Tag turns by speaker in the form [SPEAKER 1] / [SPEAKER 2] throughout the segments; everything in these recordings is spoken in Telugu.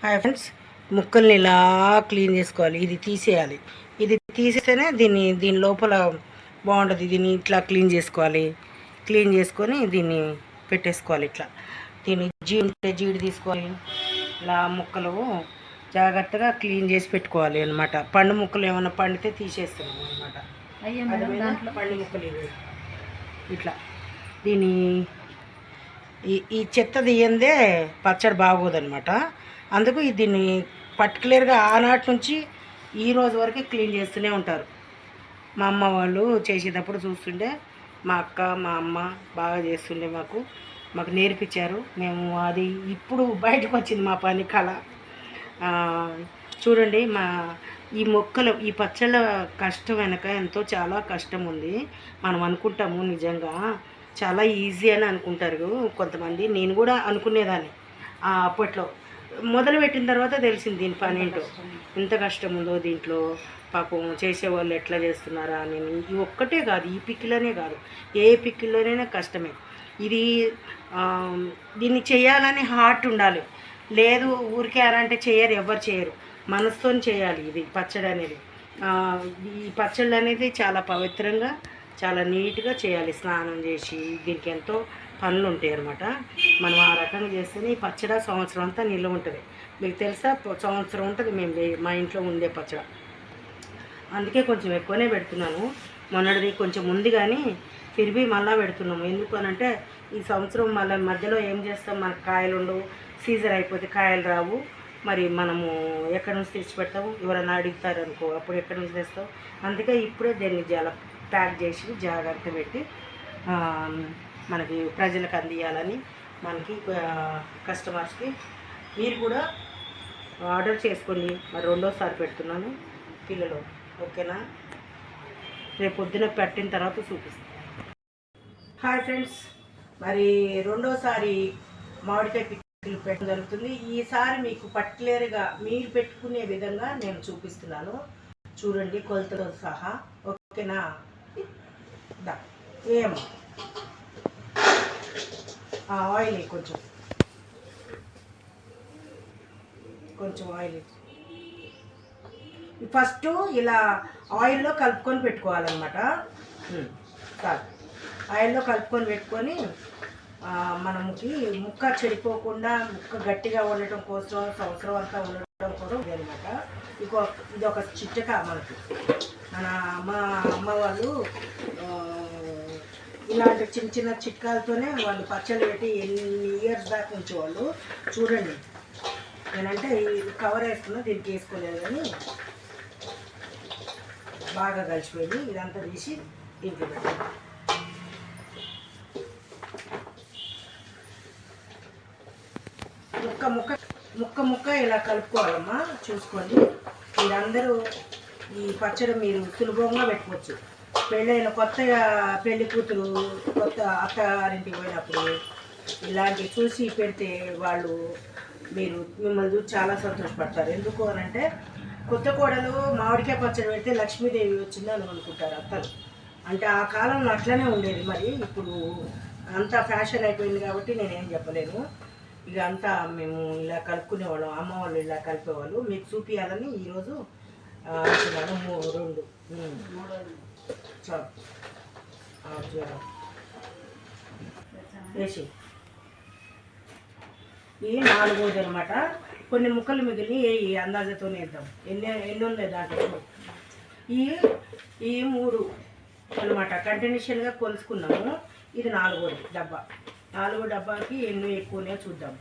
[SPEAKER 1] హాయ్ ఫ్రెండ్స్ ముక్కల్ని ఇలా క్లీన్ చేసుకోవాలి. ఇది తీసేయాలి. ఇది తీసేస్తేనే దీన్ని దీని లోపల బాగుంటుంది. దీన్ని ఇట్లా క్లీన్ చేసుకోవాలి. క్లీన్ చేసుకొని దీన్ని పెట్టేసుకోవాలి ఇట్లా. దీన్ని జీడి ఉంటే జీడి తీసుకోవాలి. ఇలా ముక్కలు జాగ్రత్తగా క్లీన్ చేసి పెట్టుకోవాలి అనమాట పండు ముక్కలు ఏమైనా పండితే తీసేస్తాం అనమాట పండు ముక్కలు ఇట్లా. దీని ఈ ఈ చెత్త తీయందే పచ్చడి బాగోదనమాట అందుకు దీన్ని పర్టికులర్గా ఆనాటి నుంచి ఈ రోజు వరకు క్లీన్ చేస్తూనే ఉంటారు. మా అమ్మ వాళ్ళు చేసేటప్పుడు చూస్తుండే మా అక్క మా అమ్మ బాగా చేస్తుండే మాకు. మాకు నేర్పించారు. మేము అది ఇప్పుడు బయటకు వచ్చింది మా పని కళ. చూడండి మా ఈ మొక్కలు ఈ పచ్చళ్ళ కష్టం వెనక ఎంతో చాలా కష్టం ఉంది. మనం అనుకుంటాము నిజంగా. చాలా ఈజీ అని అనుకుంటారు. కొంతమంది నేను కూడా అనుకునేదాన్ని. అప్పట్లో. మొదలుపెట్టిన తర్వాత తెలిసింది దీని పని ఏంటో. ఎంత కష్టం ఉందో దీంట్లో. పాపం చేసేవాళ్ళు ఎట్లా చేస్తున్నారా అని. ఇది ఒక్కటే కాదు ఈ పిక్కిలోనే కాదు. ఏ పిక్కిలోనైనా కష్టమే. ఇది దీన్ని చేయాలని హార్ట్ ఉండాలి. లేదు ఊరికే అంటే చేయరు ఎవరు చేయరు. మనసుతో చేయాలి ఇది పచ్చడి అనేది ఈ పచ్చళ్ళు అనేది చాలా పవిత్రంగా చాలా నీట్గా చేయాలి. స్నానం చేసి దీనికి ఎంతో పనులు ఉంటాయి అనమాట మనం ఆ రకంగా చేస్తేనే ఈ పచ్చడి సంవత్సరం అంతా నిల్వ ఉంటుంది. మీకు తెలుసా? సంవత్సరం ఉంటుంది మేము మా ఇంట్లో ఉండే పచ్చడి. అందుకే కొంచెం ఎక్కువనే పెడుతున్నాను. మొన్నటిది కొంచెం ఉంది కానీ తిరిగి మళ్ళీ పెడుతున్నాము. ఎందుకు అని అంటే ఈ సంవత్సరం మళ్ళీ మధ్యలో ఏం చేస్తాం? మనకు కాయలు ఉండవు. సీజన్ అయిపోతే కాయలు రావు. మరి మనము ఎక్కడి నుంచి తెచ్చి పెడతాము ఎవరైనా అడుగుతారు అనుకో అప్పుడు ఎక్కడి నుంచి తెస్తావు? అందుకే ఇప్పుడే దీన్ని చాలా ప్యాక్ చేసి జాగ్రత్త పెట్టి మనకి ప్రజలకు అందియాలని మనకి కస్టమర్స్కి మీరు కూడా ఆర్డర్ చేసుకోండి మరి రెండోసారి పెడుతున్నాను పిల్లలు. ఓకేనా? రేపు పొద్దున పెట్టిన తర్వాత చూపిస్తాను. Hi friends. మరి రెండోసారి మామిడికాయ పిక్కలు పెట్టడం జరుగుతుంది. ఈసారి మీకు పర్టికులర్గా మీరు పెట్టుకునే విధంగా నేను చూపిస్తున్నాను. చూడండి కొలతతో సహా. ఓకేనా? ఏమో. ఆయిల్ కొంచెం. కొంచెం ఆయిల్. ఫస్ట్ ఇలా ఆయిల్లో కలుపుకొని పెట్టుకోవాలన్నమాట. చాలు. ఆయిల్లో కలుపుకొని పెట్టుకొని మనకి ముక్క చెడిపోకుండా ముక్క గట్టిగా ఉండటం కోసం సంవత్సరం అంతా ఉండటం కోసం ఇది అనమాట ఇంకో ఇది ఒక చిట్టక మనకి. మన అమ్మ అమ్మ వాళ్ళు ఇలాంటి చిన్న చిన్న చిట్కాలతోనే వాళ్ళు పచ్చళ్ళు పెట్టి ఎన్ని ఇయర్స్ దాకా ఉంచేవాళ్ళు చూడండి. నేనంటే ఈ కవర్ వేసుకున్నా దీనికి వేసుకోలేదు కానీ బాగా కలిసిపోయింది. ఇదంతా తీసి దీంట్లో పెట్టాను. ముక్క ముక్క ముక్క ముక్క ఇలా కలుపుకోవాలమ్మా. చూసుకోండి. మీరందరూ ఈ పచ్చడి మీరు సులభంగా పెట్టుకోవచ్చు. పెళ్ళైన కొత్తగా పెళ్ళి కూతురు కొత్త అత్తగారింటికి పోయినప్పుడు ఇలాంటివి చూసి పెడితే వాళ్ళు మీరు మిమ్మల్ని చూసి చాలా సంతోషపడతారు. ఎందుకు అని అంటే కొత్త కోడలు మామిడికాయ పచ్చడి పెడితే లక్ష్మీదేవి వచ్చిందని అనుకుంటారు అత్తలు. అంటే ఆ కాలంలో అట్లనే ఉండేది మరి. ఇప్పుడు అంతా ఫ్యాషన్ అయిపోయింది కాబట్టి నేనేం చెప్పలేను. ఇక అంతా మేము ఇలా కలుపుకునేవాళ్ళం. అమ్మ వాళ్ళు ఇలా కలిపేవాళ్ళు. మీకు చూపించాలని ఈరోజు రెండు. ఉమ్. వేసి ఇవి నాలుగోది అనమాట కొన్ని ముక్కలు మిగిలి ఈ అందాజతో వేద్దాం. ఎన్ని ఎన్ని ఉన్నాయి దాంట్లో? ఈ ఈ మూడు అనమాట కంటిన్యూషన్గా కొలుసుకున్నాము. ఇది నాలుగోది డబ్బా. నాలుగో డబ్బాకి ఎన్నో ఎక్కువనే చూద్దాం.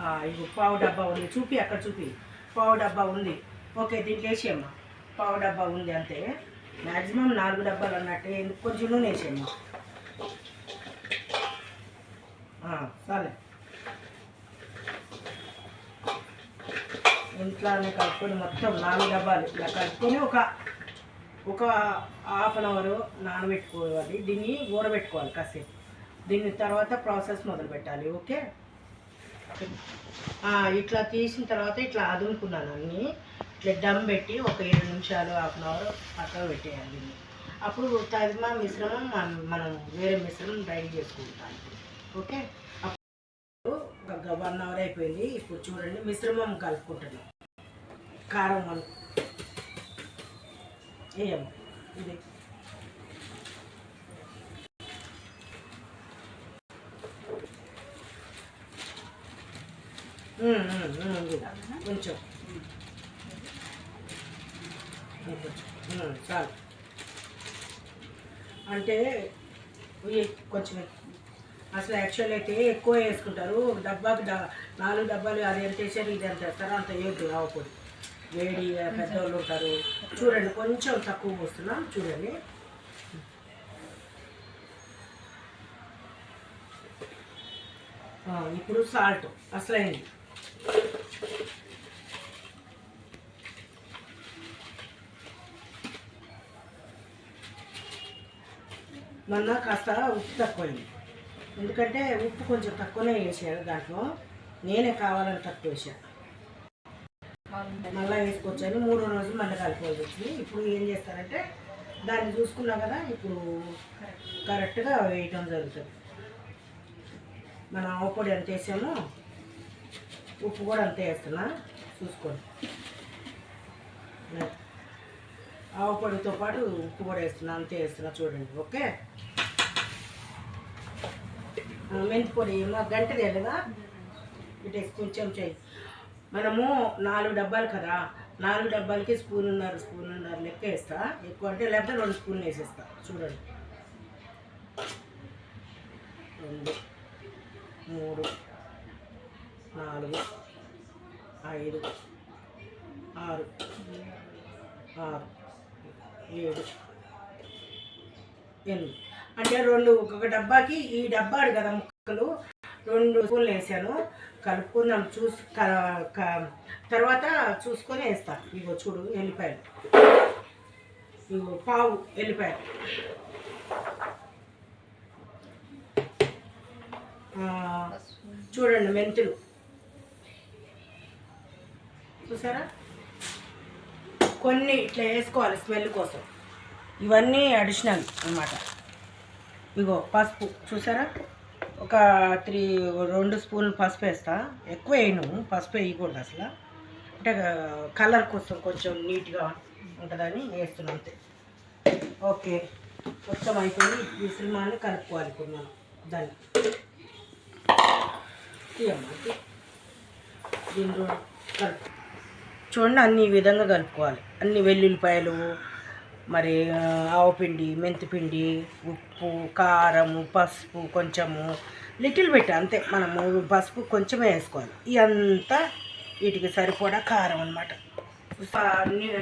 [SPEAKER 1] ఆ, ఇది పావు డబ్బా ఉంది. చూపి అక్కడ చూపి. పావు డబ్బా ఉంది. ఓకే దీంట్లో వేసేయమ్మా. పావు డబ్బా ఉంది అంతే. మ్యాక్సిమం నాలుగు డబ్బాలు అన్నట్టే. ఎందుకు? కొంచెం నూనె వేసేయమ్మా. సరే ఇంట్లోనే కలుపుకొని మొత్తం నాలుగు డబ్బాలు. ఇలా కలుపుకొని ఒక ఒక హాఫ్ అన్ అవర్ నానబెట్టుకోవాలి. దీన్ని ఊరబెట్టుకోవాలి కాసేపు. దీని తర్వాత ప్రాసెస్ మొదలు పెట్టాలి. ఓకే? ఇట్లా తీసిన తర్వాత ఇట్లా అదుముకున్నాను అన్నీ. ఇట్లా దమ్ పెట్టి ఒక ఏడు నిమిషాలు హాఫ్ అన్ అవర్ పక్కన పెట్టేయాలి. అప్పుడు తదిమా మిశ్రమం మనం- మనం వేరే మిశ్రమం రెడీ చేసుకుంటాం. ఓకే? అప్పుడు వన్ అవర్ అయిపోయింది. ఇప్పుడు చూడండి మిశ్రమం కలుపుకుంటున్నాం. కారం మనం ఏం ఇది. కొంచెం. చాలు అంటే కొంచెం అసలు యాక్చువల్ అయితే ఎక్కువ వేసుకుంటారు. డబ్బాకి డ- నాలుగు డబ్బాలు అది ఎంత వేసారు ఇది ఎంత వేస్తారు అంత వేయద్దు రావకూడదు వేడి పెద్దవాళ్ళు ఉంటారు. చూడండి కొంచెం తక్కువ పోస్తున్నాం చూడండి. ఇప్పుడు సాల్ట్ అసలైంది. మొన్న కాస్త ఉప్పు తక్కువైంది. ఎందుకంటే ఉప్పు కొంచెం తక్కువనే వేసాను దాంట్లో. నేనే కావాలని తక్కువ వేసాను మళ్ళీ వేసుకొచ్చాను. మూడో రోజు మళ్ళీ కలిపి వచ్చింది. ఇప్పుడు ఏం చేస్తారంటే దాన్ని చూసుకున్నా కదా ఇప్పుడు కరెక్ట్గా వేయటం జరుగుతుంది. మనం ఆవపొడి ఎంత వేసామో ఉప్పు కూడా అంతే వేస్తున్నా. చూసుకోండి. ఆవుపొడితో పాటు ఉప్పు కూడా వేస్తున్నా అంతే వేస్తున్నా చూడండి ఓకే? మెంతి పొడి గంట కదా ఇటు కొంచెం చేయి మనము నాలుగు డబ్బాలు కదా నాలుగు డబ్బాలకి స్పూన్ ఉన్నారు స్పూన్ ఉన్నారు లెక్క వేస్తా. ఎక్కువ అంటే లేకపోతే రెండు స్పూన్లు వేసేస్తా చూడండి. రెండు మూడు నాలుగు ఐదు ఆరు ఆరు. ఏడు. ఎనిమిది. అంటే రెండు ఒక్కొక్క డబ్బాకి ఈ డబ్బాడు కదా ముక్కలు. రెండు స్పూన్లు వేసాను. కలుపుకుందాం చూసి తర్వాత చూసుకొని వేస్తా. ఇగో చూడు ఎల్లిపాయలు. ఇగో పావు ఎల్లిపాయలు. చూడండి మెంతులు. చూసారా? కొన్ని ఇట్లా వేసుకోవాలి స్మెల్ కోసం. ఇవన్నీ అడిషనల్ అన్నమాట. ఇగో పసుపు చూసారా? ఒక త్రీ రెండు స్పూన్లు పసుపు వేస్తా. ఎక్కువ వేయను పసుపు వేయకూడదు అసలు. అంటే కలర్ కోసం కొంచెం నీట్గా ఉంటుందని వేస్తున్నాను అంతే. ఓకే. మొత్తం అయిపోయి మిశ్రమాన్ని కలుపుకోవాలి ఇప్పుడు మనం. దాన్ని తీయమ్మా, తీ. కలుపు. చూడండి అన్ని ఈ విధంగా కలుపుకోవాలి. అన్ని వెల్లుల్లిపాయలు మరి ఆవపిండి మెంతిపిండి ఉప్పు కారము పసుపు కొంచెము లిటిల్ బిట్ అంతే. మనము పసుపు కొంచెమే వేసుకోవాలి. ఇదంతా వీటికి సరిపడా కారం అనమాట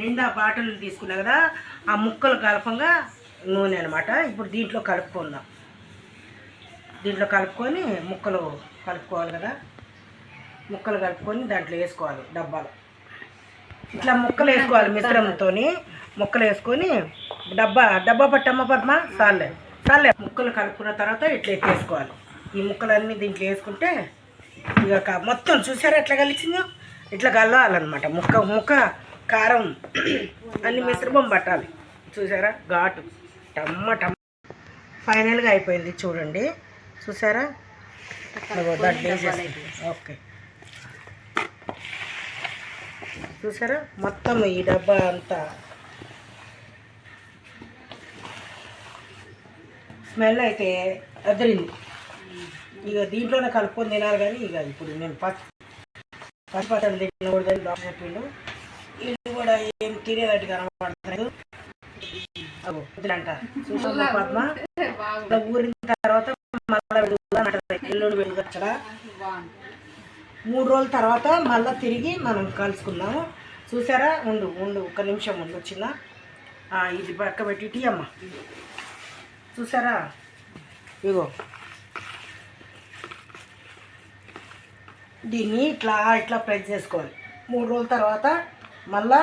[SPEAKER 1] నిండా బాటిల్ తీసుకున్నా కదా ఆ ముక్కలు కలపంగా నూనె అనమాట ఇప్పుడు దీంట్లో కలుపుకుందాం. దీంట్లో కలుపుకొని ముక్కలు కలుపుకోవాలి కదా. ముక్కలు కలుపుకొని దాంట్లో వేసుకోవాలి డబ్బాలు. ఇట్లా ముక్కలు వేసుకోవాలి మిశ్రమంతో ముక్కలు వేసుకొని డబ్బా డబ్బా పట్టమ్మ పద్మ సాలే సాలే ముక్కలు కలుపుకున్న తర్వాత ఇట్లా ఎత్తేసుకోవాలి ఈ ముక్కలన్నీ దీంట్లో వేసుకుంటే ఇక మొత్తం చూసారా ఎట్లా కలిసిందో? ఇట్లా కలవాలన్నమాట. ముక్క ముక్క కారం అన్ని మిశ్రమం పట్టాలి. చూసారా? ఘాటు. టమ్మ టమ్మ. ఫైనల్గా అయిపోయింది చూడండి. చూసారా? ఓకే. చూసారా? మొత్తం ఈ డబ్బా అంతా. స్మెల్ అయితే అదిరింది. ఇక దీంట్లోనే కలుపుకొని తినాలి కానీ ఇక ఇప్పుడు నేను పచ్చి పచ్చిపచ్చలు తినకూడదని డాక్టర్ చెప్పిండు. ఇది కూడా ఏం తినేదట్టు కనబడలేదు అగో వద్దులంట. చూసామా పద్మ? ఊరిన తర్వాత మళ్ళీ వెడుగులా ఎల్లుండి వెడుగచ్చడా మూడు రోజుల తర్వాత మళ్ళీ తిరిగి మనం కలుసుకుందాము చూసారా? ఉండు ఉండు ఒక నిమిషం ఉండు చిన్న. ఇది పక్క పెట్టి టీ అమ్మ. చూసారా? ఇగో. దీన్ని ఇట్లా ఇట్లా ప్రెస్ చేసుకోవాలి. మూడు రోజుల తర్వాత మళ్ళా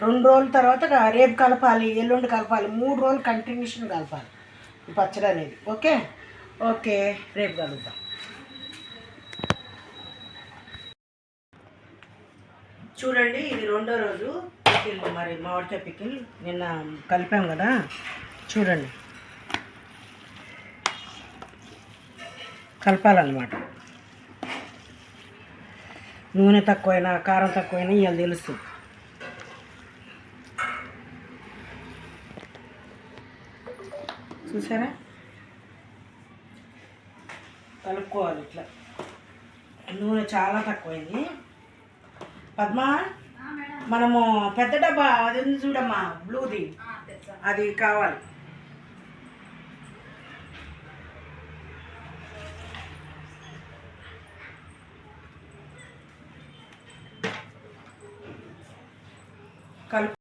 [SPEAKER 1] రెండు రోజుల తర్వాత రేపు కలపాలి ఎల్లుండి కలపాలి. మూడు రోజులు కంటిన్యూషన్ కలపాలి. ఈ పచ్చడి అనేది. ఓకే? ఓకే రేపు కలుద్దాం. చూడండి ఇది రెండో రోజు పికిల్ మరి మామిడికాయ పికిల్. నిన్న కలిపాం కదా. చూడండి. కలపాలన్నమాట. నూనె తక్కువైనా కారం తక్కువైనా ఇవాళ తెలుస్తుంది చూసారా? కలుపుకోవాలి ఇట్లా. నూనె చాలా తక్కువైంది. పద్మ? మనము పెద్ద డబ్బా అది ఉంది చూడమ్మా బ్లూది. అది కావాలి. కలుపు.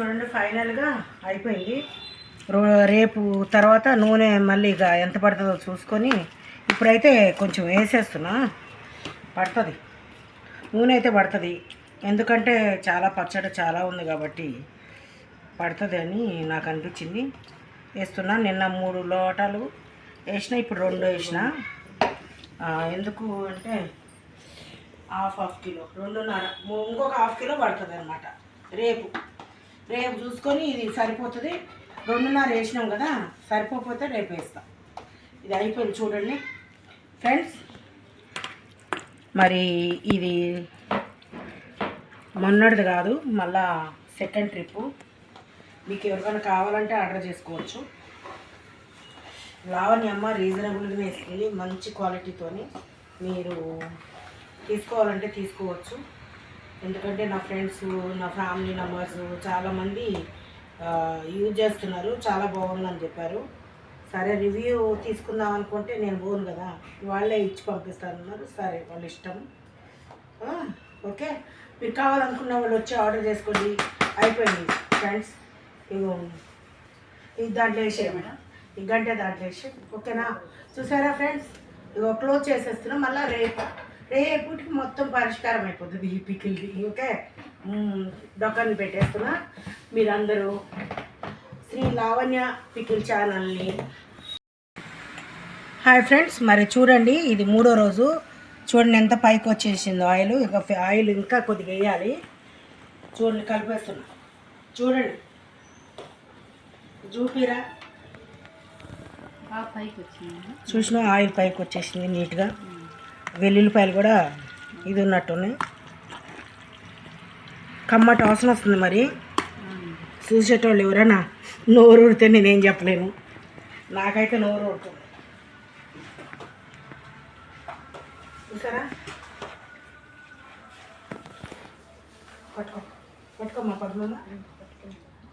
[SPEAKER 1] చూడండి ఫైనల్గా అయిపోయింది. రో- రేపు తర్వాత నూనె మళ్ళీ ఇక ఎంత పడుతుందో చూసుకొని ఇప్పుడైతే కొంచెం వేసేస్తున్నా. పడుతుంది. నూనె అయితే పడుతుంది. ఎందుకంటే చాలా పచ్చడి చాలా ఉంది కాబట్టి పడుతుంది అని నాకు అనిపించింది. వేస్తున్నా. నిన్న మూడు లోటాలు వేసిన ఇప్పుడు రెండు వేసిన. ఎందుకు అంటే హాఫ్ హాఫ్ కిలో రెండున్నర. ఇంకొక హాఫ్ కిలో పడుతుంది అనమాట రేపు. రేపు చూసుకొని ఇది సరిపోతుంది. రెండున్నర వేసినాం కదా సరిపోతే రేపు వేస్తాం. ఇది అయిపోయింది చూడండి. ఫ్రెండ్స్ మరి ఇది మొన్నటిది కాదు మళ్ళా సెకండ్ ట్రిప్ మీకు ఎవరికైనా కావాలంటే ఆర్డర్ చేసుకోవచ్చు. లావణ్య అమ్మ రీజనబుల్గానే ఇస్తుంది మంచి క్వాలిటీతోని మీరు తీసుకోవాలంటే తీసుకోవచ్చు. ఎందుకంటే నా ఫ్రెండ్స్ నా ఫ్యామిలీ మెంబర్స్ చాలామంది యూజ్ చేస్తున్నారు చాలా బాగుందని చెప్పారు. సరే రివ్యూ తీసుకుందాం అనుకుంటే నేను పోను కదా. వాళ్ళే ఇచ్చి పంపిస్తానన్నారు సరే వాళ్ళ ఇష్టం. ఓకే. మీరు కావాలనుకున్న వాళ్ళు వచ్చి ఆర్డర్ చేసుకోండి. అయిపోయింది ఫ్రెండ్స్. ఇగో ఇది దాంట్లో వేసే మేడం. ఈ గంట దాంట్లో వేసి ఓకేనా? చూసారా ఫ్రెండ్స్? ఇగో క్లోజ్ చేసేస్తున్నా. మళ్ళీ రేపు రేపుటికి మొత్తం పరిష్కారం అయిపోతుంది ఈ పికిల్ది. ఓకే? డొక్కని పెట్టేస్తున్నా. మీరందరూ శ్రీ లావణ్య పికిల్ ఛానల్ని. హాయ్ ఫ్రెండ్స్ మరి చూడండి ఇది మూడో రోజు. చూడండి ఎంత పైకి వచ్చేసిందో ఆయిల్. ఇక ఆయిల్ ఇంకా కొద్దిగా వేయాలి. చూడండి కలిపేస్తున్నా. చూడండి. చూపిరా.
[SPEAKER 2] పైకి వచ్చింది?
[SPEAKER 1] చూసిన ఆయిల్ పైకి వచ్చేసింది నీట్గా. వెల్లుల్లిపాయలు కూడా ఇది ఉన్నట్టున్నాయి. కమ్మటి వాసన వస్తుంది మరి. చూసేటోళ్ళు ఎవరైనా నోరు ఊడితే నేనేం చెప్పలేను. నాకైతే నోరు ఊడుతుంది చూసారా? పట్టుకో. పట్టుకోమ్మా పద్మమ్మ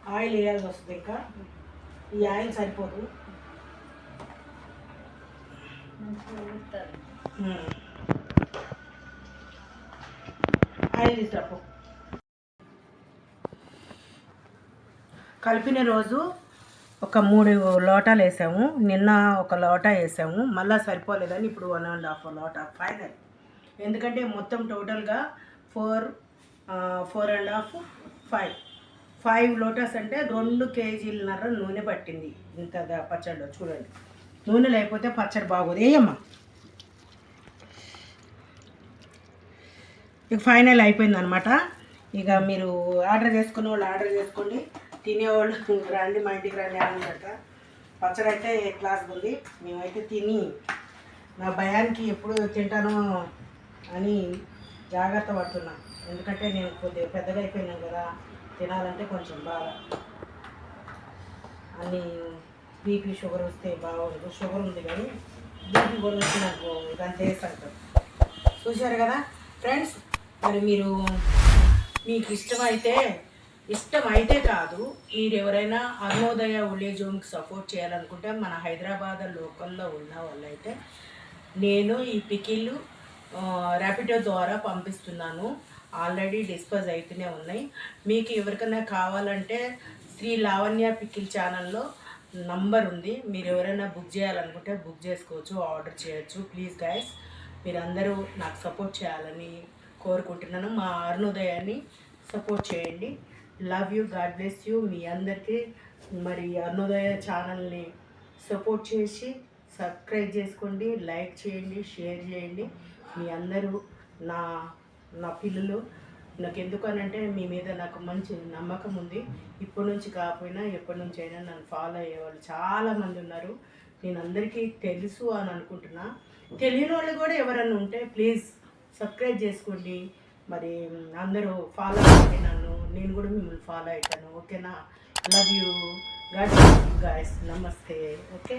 [SPEAKER 1] ఆయిల్ వేయాల్సి వస్తుంది ఇంకా. ఈ ఆయిల్ సరిపోదు. ఆయిల్ తీసుకురాపో కలిపిన రోజు ఒక మూడు లోటాలు వేసాము. నిన్న ఒక లోటా వేసాము. మళ్ళీ సరిపోలేదని ఇప్పుడు వన్ అండ్ హాఫ్ లోటా. ఫైనల్ ఎందుకంటే మొత్తం టోటల్గా four four and half five five లోటాస్ అంటే రెండు కేజీలన్నర నూనె పట్టింది. ఇంత పచ్చడిలో చూడండి. నూనె లేకపోతే పచ్చడి బాగోదు. ఏయమ్మా. ఇక ఫైనల్ అయిపోయింది అనమాట ఇక మీరు ఆర్డర్ చేసుకున్న వాళ్ళు ఆర్డర్ చేసుకోండి. తినేవాళ్ళు రండి మా ఇంటికి రండి అన్నమాట పచ్చడి అయితే క్లాస్ ఉంది. మేమైతే తిని నా భయానికి ఎప్పుడు తింటానో అని జాగ్రత్త పడుతున్నా. ఎందుకంటే నేను కొద్దిగా పెద్దగా అయిపోయినాను కదా తినాలంటే కొంచెం బాగా అన్ని బీపీ షుగర్ వస్తే బాగుండదు షుగర్ ఉంది కానీ బీపీ కూడా వచ్చిందనుకో దాని టేస్ట్ అంటారు చూశారు కదా ఫ్రెండ్స్? మరి మీరు మీకు ఇష్టమైతే ఇష్టం అయితే కాదు మీరు ఎవరైనా అరుణోదయ ఓల్డేజ్ హోమ్కి సపోర్ట్ చేయాలనుకుంటే మన హైదరాబాద్ లోకల్లో ఉన్న వాళ్ళైతే నేను ఈ పికిళ్ళు ర్యాపిడో ద్వారా పంపిస్తున్నాను. ఆల్రెడీ డిస్పోజ్ అవుతూనే ఉన్నాయి. మీకు ఎవరికైనా కావాలంటే శ్రీ లావణ్య పికిల్ ఛానల్లో నంబర్ ఉంది. మీరు ఎవరైనా బుక్ చేయాలనుకుంటే బుక్ చేసుకోవచ్చు ఆర్డర్ చేయొచ్చు. ప్లీజ్ గైస్ మీరందరూ నాకు సపోర్ట్ చేయాలని కోరుకుంటున్నాను. మా అరుణోదయాన్ని సపోర్ట్ చేయండి. Love you god bless you మీ అందరికీ మరి అరుణోదయ ఛానల్ని సపోర్ట్ చేసి సబ్స్క్రైబ్ చేసుకోండి లైక్ చేయండి షేర్ చేయండి. మీ అందరూ నా నా పిల్లలు. నాకు ఎందుకనంటే మీ మీద నాకు మంచి నమ్మకం ఉంది. ఇప్పటి నుంచి కాకపోయినా ఎప్పటి నుంచి అయినా నన్ను ఫాలో అయ్యే వాళ్ళు చాలామంది ఉన్నారు. నేను అందరికీ తెలుసు అని అనుకుంటున్నా. తెలియని వాళ్ళు కూడా ఎవరైనా ఉంటే ప్లీజ్ సబ్స్క్రైబ్ చేసుకోండి. మరి అందరూ ఫాలో అవ్వండి నన్ను. నేను కూడా మిమ్మల్ని ఫాలో అవుతాను ఓకేనా లవ్ యూ గాడ్ గాయస్ నమస్తే ఓకే